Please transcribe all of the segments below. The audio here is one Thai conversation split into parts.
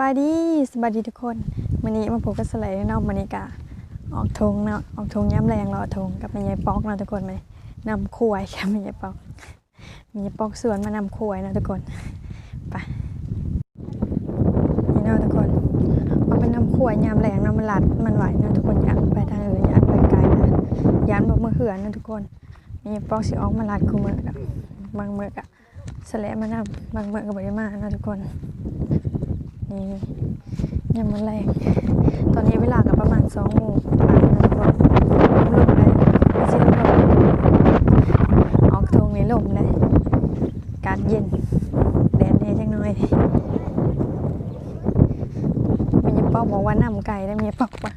บายดีสบายดีทุกคนวันนี้มาพบกับสไลด์นาะวันนี้กะออกทงเนาะออกทงย้ำแรงรอทงกับแม่ยายปอกเนาะทุกคนไหมนำขวายกับแม่ยายปอกแม่ยายปอกสวนมานำขวายเนาะทุกคนไปนี่เนาะทุกคนเอาไปนำขวายยามแรงเนาะมันหลัดมันไหวเนาะทุกคนยันไปทางอื่นยันไปไกลนะยันบอกมือเหือนเนาะทุกคนแม่ยายปอกสิออกมาหลัดคู่มือกับบางมือกะสแลมานำบางมือกับบริมาเนาะทุกคน นี่ยังมันแรงตอนนี้เวลากับประมาณสองโมงปลายนะทุกคนลมเลยไม่ใช่ลมออกทงนี้ลมเลยอากาศเย็น แดดแน่จังหน่อยมียปอกบอกว่าน้ำไก่ได้มีปอกว่า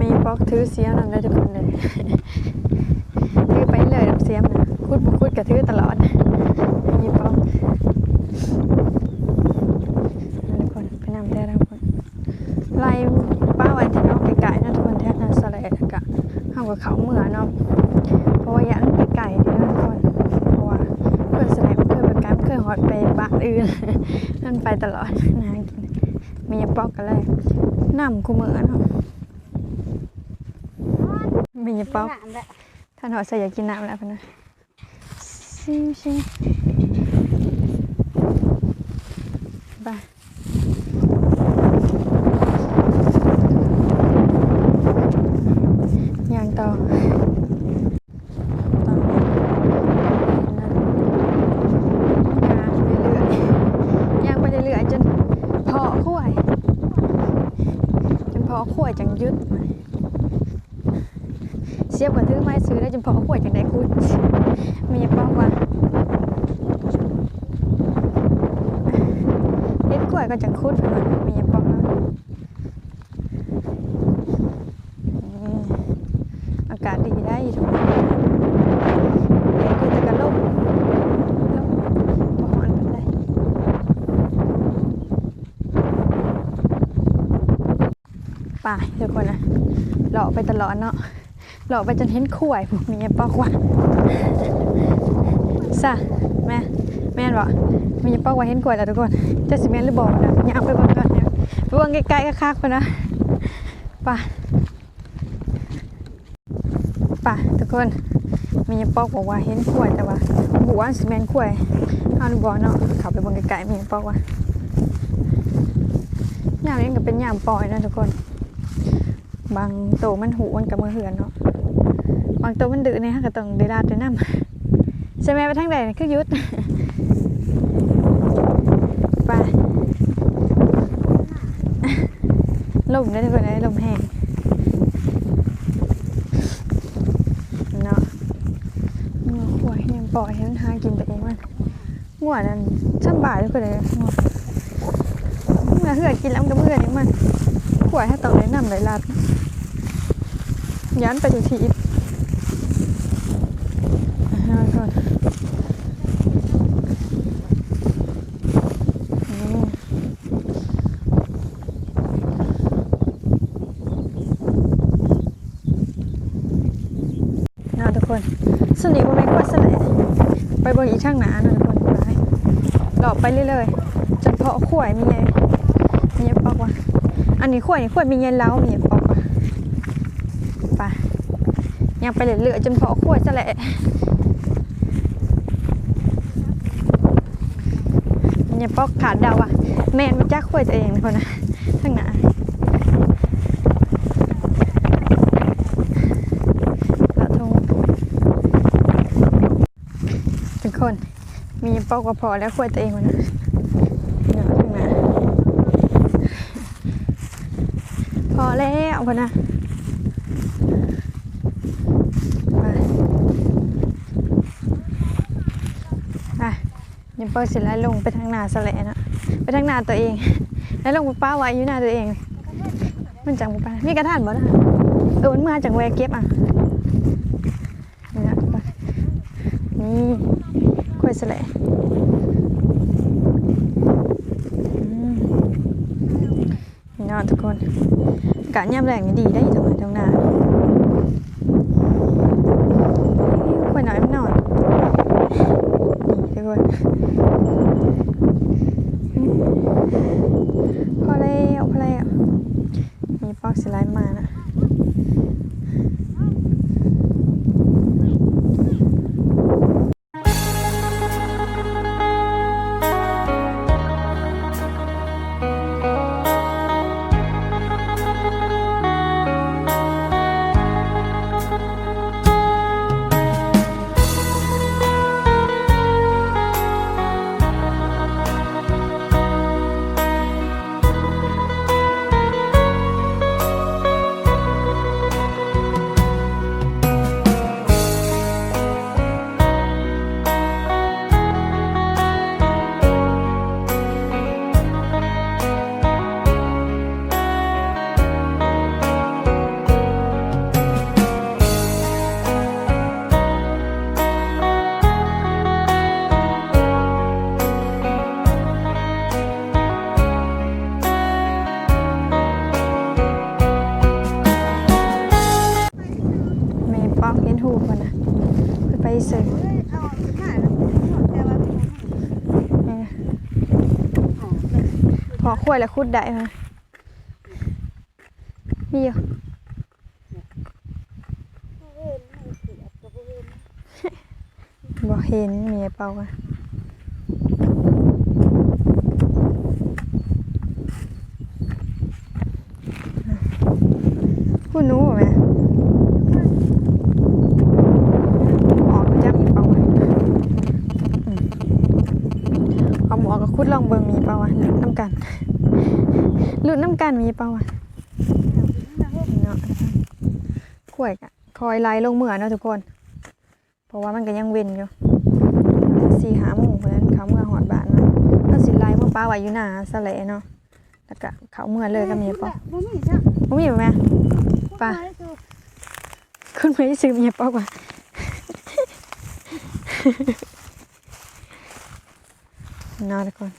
มีปอกถือเสียมนั่นได้ทุกคนเลย ถือไปเลยน้ำเสียมนะคุดบุคุดกับถือตลอดมีปอก ทุกคนไปนำแท้ทุกคนไล่ป้าไว้ที่น้องไก่ๆนะทุกคนแท้นะสลัดกะห้ากับเขาเหมือเนาะเพราะว่าอยากไปไก่ที่นั่นก่อนเพราะว่าเพื่อนสลัดเพื่อนประกันเพื่อนหอดไปบ้าน อื่นนั่นไปตลอดนะกินมีปอกกันเลยน้ำคู่มือเนาะมีปอกท่านหอใส่อยากกินน้ำแล้วพนะซิมซิมไป ย่างต่อต่อย่างไปเรื่อยๆย่างไปเรื่อยๆจนพอขั้วยจนพอ ขั้วยจังยึดเสียบกับถือไม้ซื้อได้จนพอขั้วยจังได้คุดมีอย่าบองว่าเฮ็ดขั้วยก็จังคุดเพิ่นมีอย่าบองนะอืมอากาศดีได้ทุกคนเดี๋ยวคือแต่กระลมลมบ่ฮ้อนปานใดไป่าทุกคนนะเลาะไปตลอดเนาะเลาะไปจนเห็นข่วยพวกนี้ปอกว่าซะแม่แม่นบ่มีปอกว่าเห็นข่วยแล้วทุกคนจะสิแม่นหรือบ่นะย่างไปบิ่งก่อนเนี่ยไปเบิ่งใกล้ๆคักๆพุ่นนะไป่าป่ะทุกคนมีปอกบอกว่าเห็นขวดแต่ว่าบัวาสิแมนขวดเอาดูบอเนาะขับไปบนไกลๆมีปอกว่ายามนี้ก็เป็นยามปล่อยนะทุกคน บางโตมันหูมันกับมือเหือนเนาะบางโตมันดื้อเนี่ยก็ต้องได้ลาดได้น้ำใช่ไหมไปทางใดคือยุดไปลมได้ทุกคนได้ลมแห้งเนาะงัวขวายยังปล่อยให้มันหากินไปเองมันงัวนั่นสำบ่ายทุกคนเลยงัวเมื่อเหือกินแล้วมันก็เมื่อนี้มันขวายให้ต้องได้นำได้ลัด ย้านไปทุกทีอ่าฮะก่อนอืมเนาะทุกคนสนิทว่าแม่กว่าสละไปบนอีช่างหนานาะทุกคนไปหลอกไปเรื่อยๆจนพอขวยมีไงมีไงปอกว่าอันนี้ขวยนี่ขวยมีไงเล้ามีไงปอกว่าไป ยังไปเรื่อๆจนพอขวายสละมีไงปอกขาดเดาอะแมนมาจักขวายตัวเองคนนะช่างหนาละทงทุกคน มีปอกว่าพอแล้วควรตัวเองมันนะเนานะพอแล้วพอนะ ไปไปยังเปิดเสร็จแล้วลงไปทางนาสะแลนะไปทางนาตัวเอง แล้วลงไปป้าไว้อยู่หน้าตัวเอง มันจังบุปผามีกระถานบ่นะเออมันมาจากแวเก็บอะนี่นะนี่กล้วยสะและอืมนี่นาะทุกคนกาศยามแรงนี่ดีได้ทุกคนตรง พอแล้วพอแล้วมีฟอกสไลด์มานะ อขวยแล้วคุดได้ไหมมีอยู่เห็นไม่เสียก็บ่เห็นบ่เห็นมียเปล่าอะคุณนูบ่แม่ออกมาจับมีเปล่าวะอืมเอาหมอกับคุดลองเบิ่งมีเปล่าวะลุ้นน้ำกัน ลุ้นน้ำกันมีเปล่าวะเนาะขวยกะคอยไล่ลงเหมือเนาะทุกคน เพราะว่ามันก็ยังเว้นอยู่สี่หาโมงเพราะฉะนั้นเขาเมื่อหอดบ้านเนาะก็สิไล่เมื่อป้าไว้อยู่หน้าสะแหลเนาะแล้วก็เขาเมื่อเลยก็มีปอกบ่มีจ้ะบ่มีบ่แม่ป่ะคุณไม่ซื้อเมียปอกว่ะเนาะทุกคน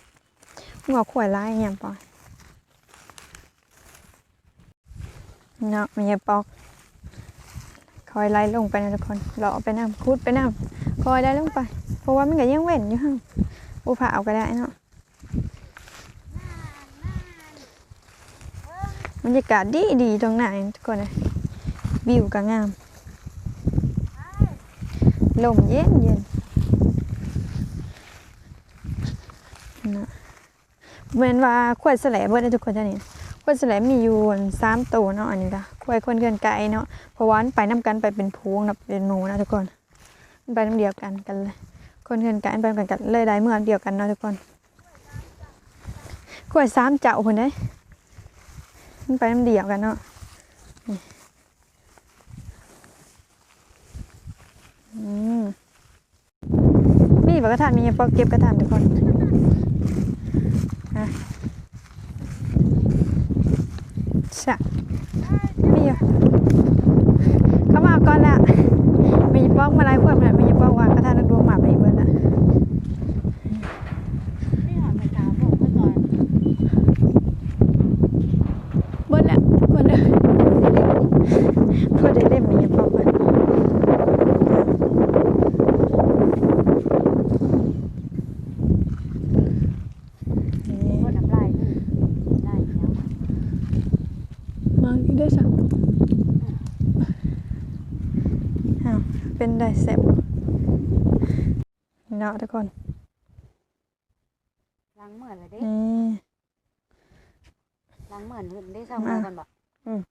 งอกขวยไล่เงียบปอก เนาะมีปอก คอยไล่ลงไปนะทุกคนเลาะไปน้ำคุดไปน้ำคอยไล่ลงไป เพราะว่ามันก็ยังเว้นอยู่ห้างอุผาเอาก็ได้เนาะบรรยากาศดีดีตรงไหนทุกคนเลยวิวก็งาม ลมเย็นเย็นเนาะเหมือนว่าขวดแสลเบิดได้ทุกคนท่านี้ วดแสลมีอยู่สามตัวเนาะอันนี้ละขวดคนเกินไก่เนาะเพราะว่ามันไปน้ำกันไปเป็นพวงนะเป็นหมูนะทุกคนมันไปน้ำเดียวกันกันเลยคนเห็นไกันไปนำกันกันเลยได้เมื่อเดียวกันเนาะทุกคนกล้วยสามเจ้าคนได้มันไปน้ำเดียวกันเนาะอืมมีบักกระทานมีปอกเก็บกระทานทุกคนอะชะมี อยู่เขามาเอาก่อนละมีป้องมาไล่พวกมันมีป้องว่ากระทานดวงหมาไปอีกเบิดละนี่หอมไปตามผมเมื่อก่อนเบิดละทุกคนเลยพอได้เล่มมีป้องมานี่บ่น้ำลายนี่ได้แล้วมาอีกได้สักอ้าว เป็นได้แซ่บเนาะทุกคนล้างเหมือนเลยเด้นี่ล้างเหมือนเห็นได้เศร้ามือกันบ่อืม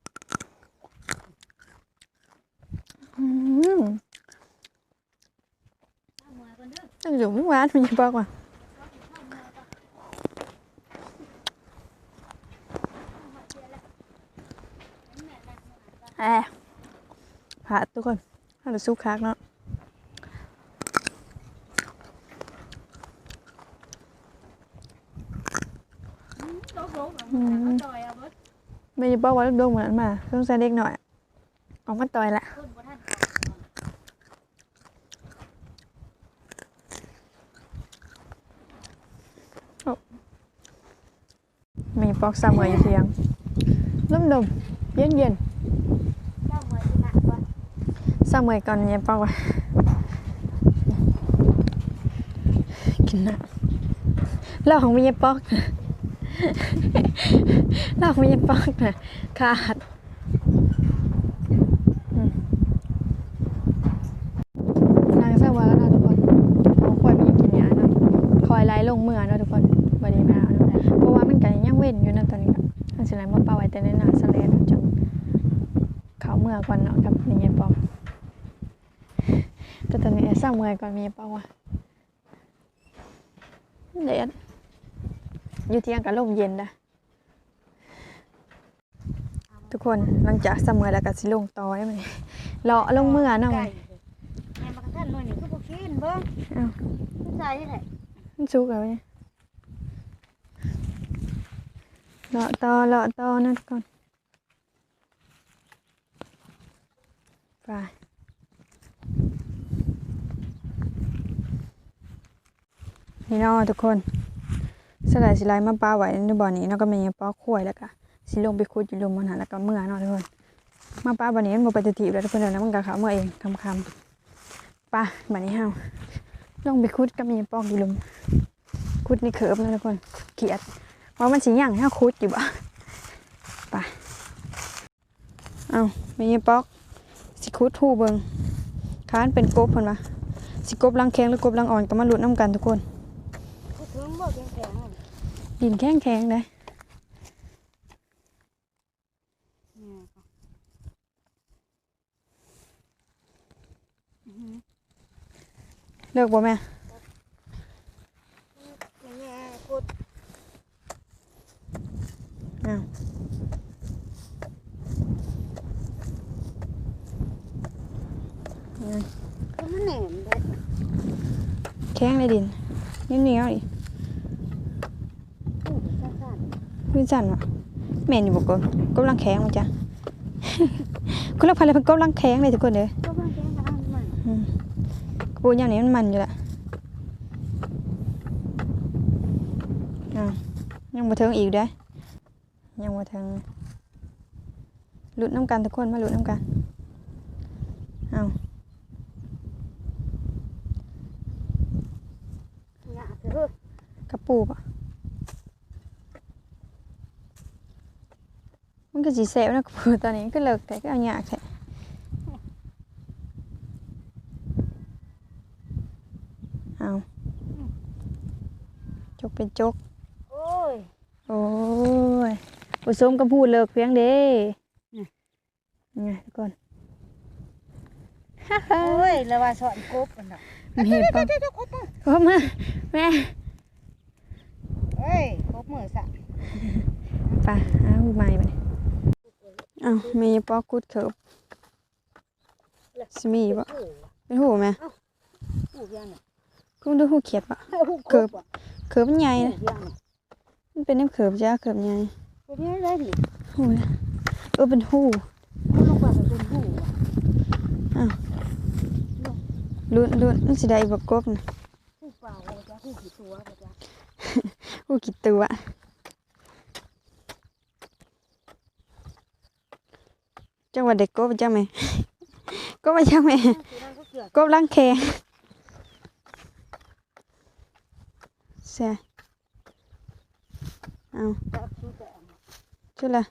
เศร้ามือกันเด้อตั้งอยู่ไม่หวานมีป้องว่ะแอะผัดทุกคนถ้าเราซุปคักเนาะโลกโลกเอาจอยเอาเบิดไม่ได้บอกว่าลูกดวงเหมือนมาต้องใส่เด็กหน่อยออกมาต่อยละคน บ่ทันมีปอกซาเมออยู่เทียงร่มดมเย็นเย็นเจ้ามือสิหนักกว่า ๆซาเมอก่อนเนี่ยปอกว่ากินนะเหล่าของมีเยปอกเหล่าของมีเยปอกนะขาดนางซาเมอแล้วนะทุกคนเขาควรมีกินยาเนาะคอยไล่ลงเมื่อเนาะทุกคนบไดีมาเนาะเพราะว่ามันก็ยังเว้นอยู่นะตอนนี้ก็อันสิไหนมาเป่าไว้แต่ในหนาสเลนจังเขาเมื่อก่อนเนาะกับนี่ยายปอม ก็ตอนนี้สร้างเมื่อก่อนมีเป่าว่ะเด็ดอยู่เที่ยงกับลมเย็นนะทุกคนหลังจากสำเมอแล้วก็สิลงต่อได้ไหมเลาะลงเมื่อเนาะไก่แม่มากระทันหน่อยนี่คือบ่กินเบิ่งอ้าวผู้ชายที่ไหนมันสุกแล้วเนี่ยเลาะต่อเลาะต่อนะทุกคนไป นี่เนาะทุกคนสลายสิไลมาปลาไว้ในบ่อนี้เนาะก็มีปลาข่วยแล้วก็สิลงไปคุดอยู่ลมมันหาแล้วก็เมื่อเนาะทุกคนมาป้าบันนี้มันบ่ไปฏิทิแล้วทุกคนเดี๋ยวนะมันก็เขาเมื่อเองคำคำป้าบันนี้เฮาลงไปคุดก็มีปอกอยู่ลุมคุดนี่เขิบนะทุกคนเขียดว่ามันสิย่างให้คุดอยู่บ่ไปเอามีปอกสิคุดทูเบิงค้านเป็นกบเพิ่นว่าสิกบลังแข็งหรือกบลังอ่อนก็มาลุ้นน้ำกันทุกคน พูดถึงบ่แข็งๆนั่น ดินแข็งแข็งๆเลยเนี่ยค่ะอือหือเลิกบ่แม่แม่พูดอ้าวก็มันแหนมได้แข็งเลยดินเหนียวๆอีกพูดสั้น คือสั่นวะแม่นอยู่บ่กบกบลังแข็งมาจ้ะคุณลักพันเลยเพิ่นกบลังแข็งเลยทุกคนเด้อๆก็มันแข็งกับอันมันอืมกระปูยามนี้มันมันอยู่ละอ้าวยังบ่เทิงอีกเด้อยังบ่เทิงหลุดน้ำกันทุกคนมาหลุดน้ำกันอ้าวหยาคือเฮ้ยกระปูปะ มันก็สีแสบนะกระปูตอนนี้ก็เลิกแต่ก็เอาหยากแท้เอาจกเป็นจก โอ้ย โอ้ยผสมกับพูดเลิกเพียงเด้นี่ไงทุกคนโอ้ยแล้วว่าสอนกบมันดอกมีปังโอ้มาแม่เอ้ยกบมือสั่นไป่ะอ้าวไม่ไป อ้าวมีปอกุดเขิบสมีปะเป็นหูไหมหูยังน่ะกูดูหูเขียดปะเกิบเขิบมันใหญ่นะยังมันเป็นน้ำเขิบจ้าเขิบใหญ่เป็นยังไงเลยดิหูนะเออเป็นหูมันลงไปเป็นหูอะลุ้นลุ้นมันสิได้บกกบนะหูเปล่าจ้ะหูกี่ตัวจ้ะหูกี่ตัว จังหวัดเด็กกบจังไหมกบมาจังไหมสีนั้นก็เกือบกบลังแคใช่เอาจะชูแต่ชุดละ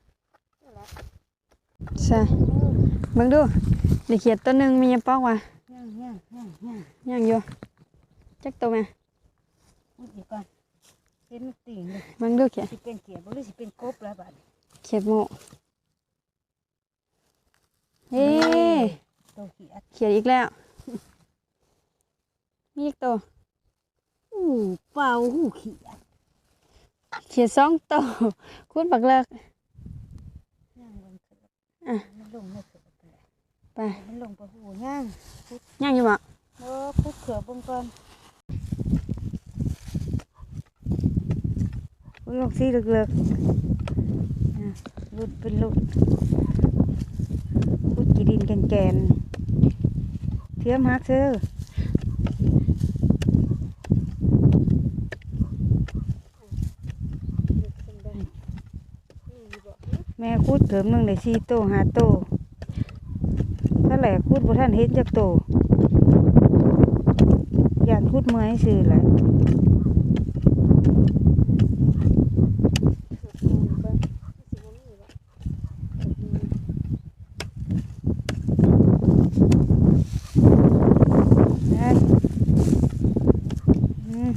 ใช่เบิ่งดูเด็กเขียดตัวหนึ่งมียาปอกว่ะย่างย่างย่างย่างย่างอยู่จักตัวไหมพูดอีกก่อนเป็นตีนเลยเบิ่งดูเขียดสิเป็นเขียดบ่หรือสิเป็นกบแล้วบัดนี้เขียดโม เฮ้ตัวเขียดเขียดอีกแล้ว มีอีกตัวหูเปล่าหูเขียดเขียดสองตัวคุณปักเลิกย่างบนเขือบอะมันลงไม่เขือบไปไปมันลงไปหูย่างย่างอยู่บ่เออพุดเขือบบนก่อนลงสีเลือกๆลุดเป็นลุด พุดกีดินแกนๆเทียมฮักเซอร์แม่คูดเถิมหนึ่งในสี่โตห้าโตถ้าแหละคูดบ่ท่านเห็นจักโตยานคูดเมื่อยซื่อแหละได้อืม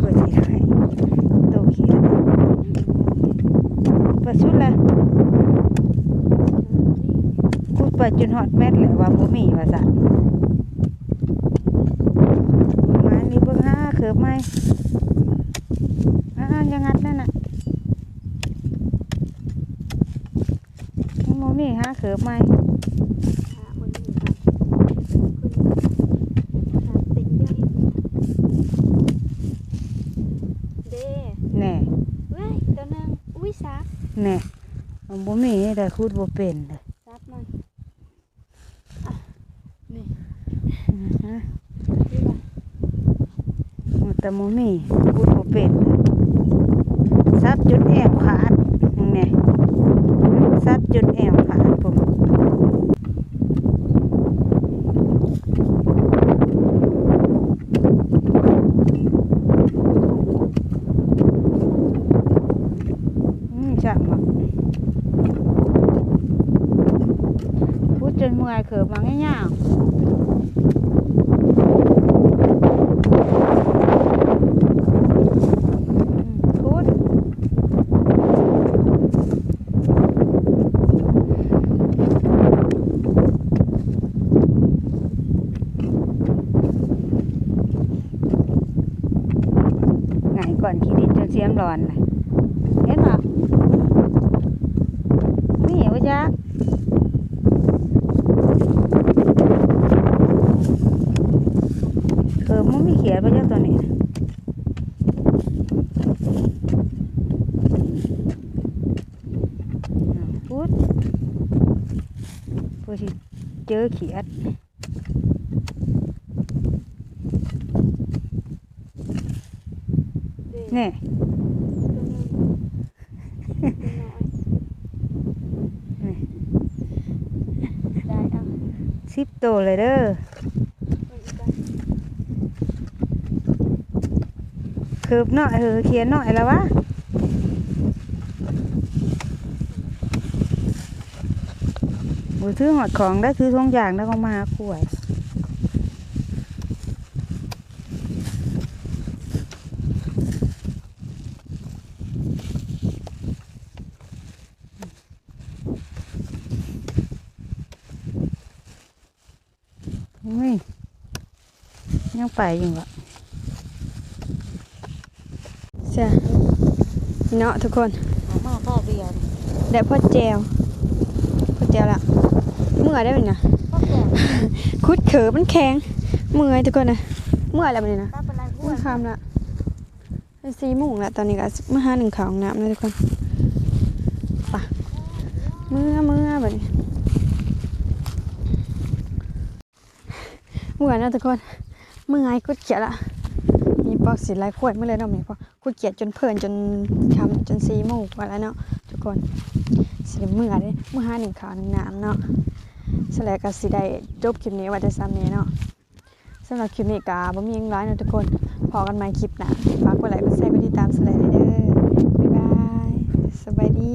เปิดสิให้โตเขียนเปิดสุดละ พูดไปจนฮอดแมทแหละว่าบ่มีว่าซะมานี่เบิ่งหาเขือบไหมอ่าอยังงัดนั่นน่ะบ่มีหาเขือบไหมเด้แน่เว้ยตัวหนึงอุ้ยซับแน่มันบ่มีได้คูดบ่เป็นเลย ซับมัน อือฮะ แต่บ่มีคูดบ่เป็นซัดจนแอวขาดมึงเนี่ยซัดจนแอวขาดผมอืมจังหวะพูดจนเมื่อยเขิบมาง่ายๆพูด ไงก่อนขี้ดินจนเสียมร้อนเลยเห็นป่ะนี่วะจ๊ะเออมันไม่เขียนป่ะจ๊ะตัวนี้อ่าพูดพูดสิเจอเขียดนี่ได้เอาสิบโตวเลยเด้อ คืบหน่อยเออเขียนหน่อยแล้ววะบูถือหอดของได้ถือทงอย่างแล้วก็มาขวยอุ้ยยังไปอยู่อะ เสียเนาะทุกคนมาพ่อเบียร์ได้พ่อแจวพ่อแจวละเมื่อยได้ไหมนะพ่อแก่คุดเขือมันแข็งเมื่อยทุกคนนะเมื่อยแล้วมันนี่นะป้าเป็นไรพูเมื่ดอคำละเป็นสี่โมงละตอนนี้ก็มาหาหนึ่งข่าวของน้ำนะทุกคนไปะเมื่อเมื่อแบบนี้เมื่อยนะทุกคนเมื่อยกุดเขียดละมีปอกสีลายขวดเมื่อเลยเนาะมีปอ คุยเกียดจนเพลินจนช้ำจนซีมูกว่แล้วเนาะทุกคนสีเมื่อเลยเมื่อห้าหนึ่งขาวหนึ่งน้ำเนาะสลายกับสีได้จบคลิปนี้ว่าจะซ้ำเนี้เนาะสำหรับคลิปนี้กาบ่มียังร้ายนะทุกคนพอกันมาคลิปหนะฝากกดไลค์กดแชร์กดติดตามสลายเด้อบ๊ายบายสบายดี